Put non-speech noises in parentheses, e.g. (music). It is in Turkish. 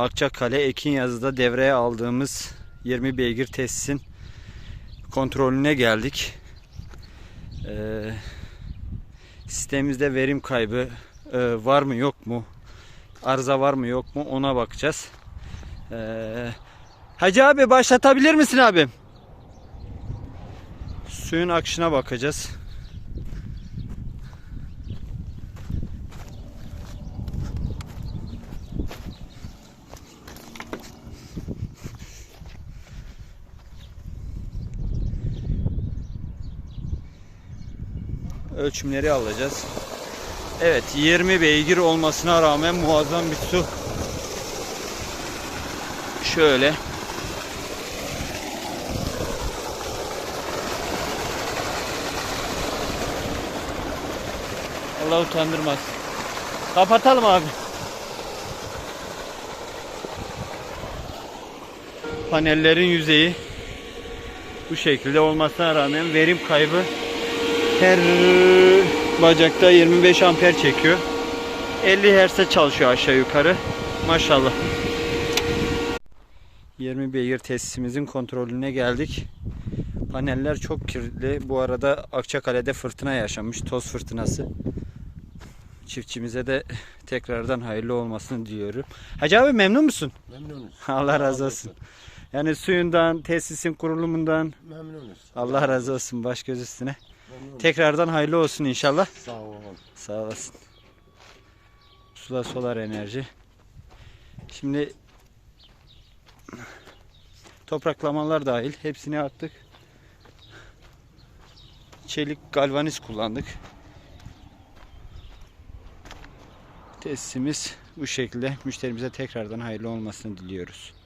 Akçakale Ekinyazı'da devreye aldığımız 20 beygir tesisin kontrolüne geldik. Ee, sistemimizde verim kaybı e, var mı yok mu? Arıza var mı yok mu? Ona bakacağız. Ee, Hacı abi başlatabilir misin abi? Suyun akışına bakacağız. Ölçümleri alacağız. Evet 20 beygir olmasına rağmen muazzam bir su. Şöyle. Allah utandırmaz. Kapatalım abi. Panellerin yüzeyi bu şekilde olmasına rağmen verim kaybı her bacakta 25 amper çekiyor. 50 Hz'e çalışıyor aşağı yukarı. Maşallah. 20 beygir tesisimizin kontrolüne geldik. Paneller çok kirli. Bu arada Akçakale'de fırtına yaşanmış. Toz fırtınası. Çiftçimize de (laughs) tekrardan hayırlı olmasını diliyorum. Hacı abi memnun musun? Memnunuz. (laughs) Allah razı olsun. Yani suyundan, tesisin kurulumundan Memnunuz. Allah razı olsun baş göz üstüne. Tekrardan hayırlı olsun inşallah. Sağ olun. Sağ olasın. Sula solar enerji. Şimdi topraklamalar dahil hepsini attık. Çelik galvaniz kullandık. Tesisimiz bu şekilde. Müşterimize tekrardan hayırlı olmasını diliyoruz.